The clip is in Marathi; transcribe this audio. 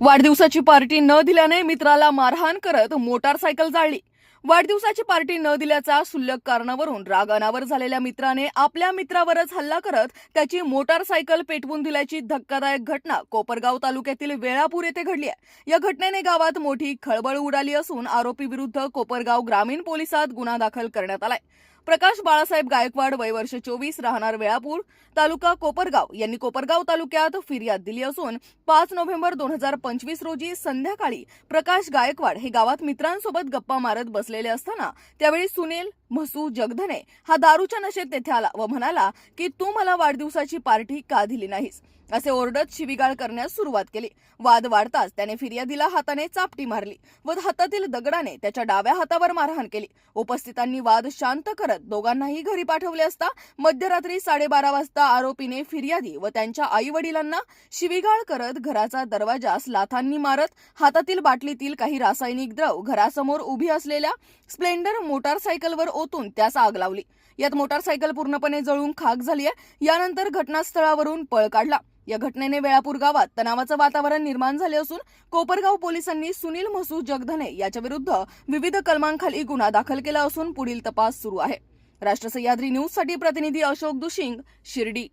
वाढदिवसाची पार्टी न दिल्याने मित्राला मारहाण करत मोटारसायकल जाळली. वाढदिवसाची पार्टी न दिल्याचा सुल्लक कारणावरून राग अनावर झालेल्या मित्राने आपल्या मित्रावरच हल्ला करत त्याची मोटारसायकल पेटवून दिल्याची धक्कादायक घटना कोपरगाव तालुक्यातील वेळापूर येथे घडली आहे. या घटनेने गावात मोठी खळबळ उडाली असून आरोपी विरुद्ध कोपरगाव ग्रामीण पोलिसात गुन्हा दाखल करण्यात आलाय. प्रकाश बाळासाहेब गायकवाड वय वर्ष चोवीस राहणार वेळापूर तालुका कोपरगाव. यांनी कोपरगाव तालुक्यात फिर्याद दिली असून पाच नोव्हेंबर दोन हजार पंचवीस रोजी संध्याकाळी प्रकाश गायकवाड हे गावात मित्रांसोबत गप्पा मारत बसलेले असताना त्यावेळी सुनील म्हसू जगधने हा दारूच्या नशेत तेथे आला व म्हणाला की तू मला वाढदिवसाची पार्टी का दिली नाहीस? असे ओरडत शिवीगाळ करण्यास सुरुवात केली. वाद वाढताच त्याने फिर्यादीला हाताने चापटी मारली व हातातील दगडाने त्याच्या डाव्या हातावर मारहाण केली. उपस्थितांनी वाद शांत करत दोघांनाही घरी पाठवले असता मध्यरात्री साडेबारा वाजता आरोपीने फिर्यादी व त्यांच्या आई वडिलांना शिवीगाळ करत घराचा दरवाजास लाथांनी मारत हातातील बाटलीतील काही रासायनिक द्रव घरासमोर उभी असलेल्या स्प्लेंडर मोटारसायकलवर ओतून त्यास आग लावली. यात मोटारसायकल पूर्णपणे जळून खाक झाली आहे यानंतर घटनास्थळावरून पळ काढला. या घटनेने वेळापूर गावात तणावाचं वातावरण निर्माण झाले असून कोपरगाव पोलिसांनी सुनील म्हसू जगधने याच्याविरुद्ध विविध कलमांखाली गुन्हा दाखल केला असून पुढील तपास सुरू आहे. राष्ट्र सह्याद्री प्रतिनिधी अशोक दुशिंग शिर्डी.